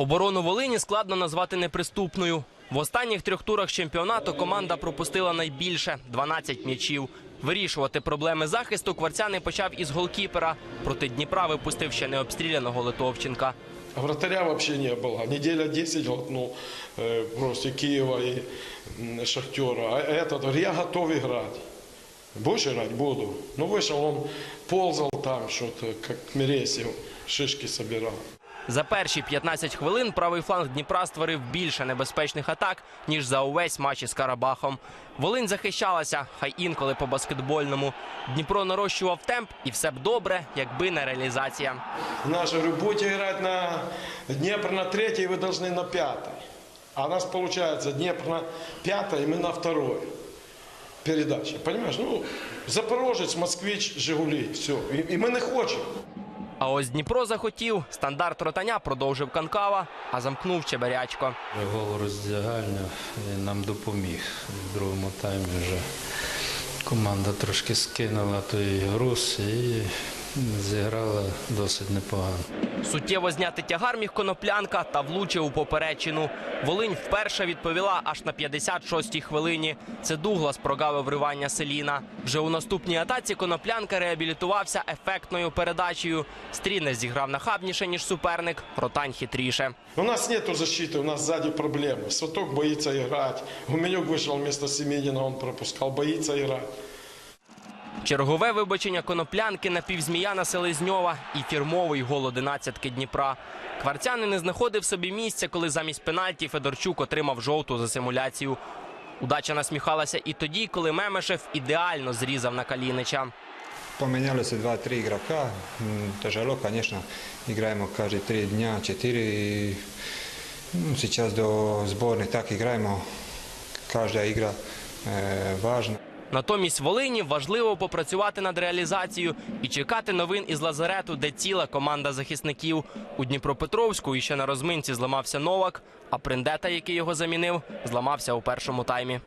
Оборону Волині складно назвати неприступною. В останніх трьох турах чемпіонату команда пропустила найбільше 12 м'ячів. Вирішувати проблеми захисту кварцяни почав із голкіпера. Проти Дніпра випустив ще необстріляного Литовченка. Вратаря вообще не было. Неделя 10 глотнул э, просто Киева и м, Шахтера. А этот говорит, я готов играть. Будешь играть? Буду. Ну вышел, он ползал там что-то, как Мересив, шишки собирал. За перші 15 хвилин правий фланг Дніпра створив більше небезпечних атак, ніж за увесь матч із Карабахом. Волинь захищалася, хай інколи по баскетбольному. Дніпро нарощував темп, і все б добре, якби не реалізація. Наш говорю, будете играть на Днепр на третьей, вы должны на пятой. А у нас получается Днепр на пятой, и мы на второй. Передача. Понимаешь? Ну, Запорожец, Москвич, Жигули. Все. И, и мы не хочемо. А ось Дніпро захотів. Стандарт ротання продовжив Канкава, а замкнув Чеберячко. Гол роздягальню він нам допоміг. В другому таймі вже команда трошки скинула той груз і зіграла досить непогано. Суттєво зняти тягар міг коноплянка та влучив у поперечину. Волинь вперше відповіла аж на 56-й хвилині. Це Дуглас прогавив ривання Селіна. Вже у наступній атаці коноплянка реабілітувався ефектною передачею. Стрінес зіграв нахабніше, ніж суперник, ротань хитріше. У нас нету защиты, у нас сзади проблемы. Сваток боится играть. Гуменюк вышел вместо Семенина, он пропускал, боится играть. Чергове вибачення коноплянки на півзміяна Селезньова і фірмовий гол одинадцятки Дніпра. Кварцяни не знаходив собі місця, коли замість пенальті Федорчук отримав жовту за симуляцію. Удача насміхалася і тоді, коли Мемешев ідеально зрізав на Калінича. Поменяли се два-три игрока. М, Тяжело, конечно. Играем каждые три дня, четыре. И, ну, сейчас до сборной так играем. Каждая игра э, важна. Натомість Волині важливо попрацювати над реалізацією і чекати новин із лазарету, де ціла команда захисників. У Дніпропетровську іще на розминці зламався Новак, а Приндета, який його замінив, зламався у першому таймі.